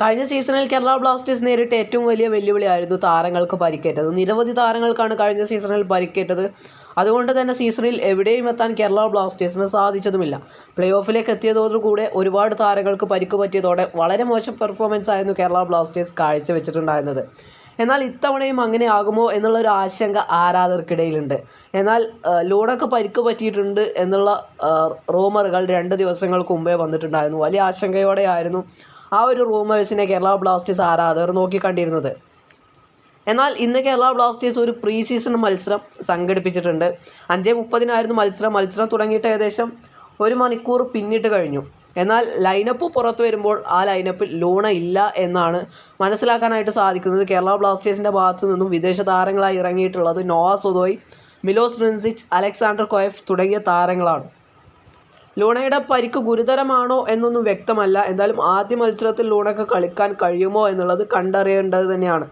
കഴിഞ്ഞ സീസണിൽ കേരള ബ്ലാസ്റ്റേഴ്സ് നേരിട്ട ഏറ്റവും വലിയ വെല്ലുവിളിയായിരുന്നു താരങ്ങൾക്ക് പരിക്കേറ്റത്. നിരവധി താരങ്ങൾക്കാണ് കഴിഞ്ഞ സീസണിൽ പരിക്കേറ്റത്. അതുകൊണ്ട് തന്നെ സീസണിൽ എവിടെയും എത്താൻ കേരള ബ്ലാസ്റ്റേഴ്സിന് സാധിച്ചതുമില്ല. പ്ലേ ഓഫിലേക്ക് എത്തിയതോടുകൂടെ ഒരുപാട് താരങ്ങൾക്ക് പരിക്ക് പറ്റിയതോടെ വളരെ മോശം പെർഫോമൻസ് ആയിരുന്നു കേരള ബ്ലാസ്റ്റേഴ്സ് കാഴ്ചവെച്ചിട്ടുണ്ടായിരുന്നത്. എന്നാൽ ഇത്തവണയും അങ്ങനെ ആകുമോ എന്നുള്ളൊരു ആശങ്ക ആരാധകർക്കിടയിലുണ്ട്. എന്നാൽ ലൂണക്ക് പരിക്ക് പറ്റിയിട്ടുണ്ട് എന്നുള്ള റൂമറുകൾ രണ്ട് ദിവസങ്ങൾക്ക് മുമ്പേ വന്നിട്ടുണ്ടായിരുന്നു. വലിയ ആശങ്കയോടെയായിരുന്നു ആ ഒരു റൂമേഴ്സിനെ കേരള ബ്ലാസ്റ്റേഴ്സ് ആരാധകർ നോക്കിക്കണ്ടിരുന്നത്. എന്നാൽ ഇന്ന് കേരള ബ്ലാസ്റ്റേഴ്സ് ഒരു പ്രീ സീസൺ മത്സരം സംഘടിപ്പിച്ചിട്ടുണ്ട്. അഞ്ചേ മുപ്പതിനായിരുന്നു മത്സരം. മത്സരം തുടങ്ങിയിട്ട് ഏകദേശം ഒരു മണിക്കൂർ പിന്നിട്ട് കഴിഞ്ഞു. എന്നാൽ ലൈനപ്പ് പുറത്ത് വരുമ്പോൾ ആ ലൈനപ്പിൽ ലൂണ ഇല്ല എന്നാണ് മനസ്സിലാക്കാനായിട്ട് സാധിക്കുന്നത്. കേരള ബ്ലാസ്റ്റേഴ്സിന്റെ ഭാഗത്തു നിന്നും വിദേശ താരങ്ങളായി ഇറങ്ങിയിട്ടുള്ളത് Noah Sadaoui Milos Drincic Alexandre Coeff തുടങ്ങിയ താരങ്ങളാണ്. ലൂണയുടെ പരിക്ക് ഗുരുതരമാണോ എന്നൊന്നും വ്യക്തമല്ല. എന്തായാലും ആദ്യ മത്സരത്തിൽ ലൂണയ്ക്ക് കളിക്കാൻ കഴിയുമോ എന്നുള്ളത് കണ്ടറിയേണ്ടത് തന്നെയാണ്.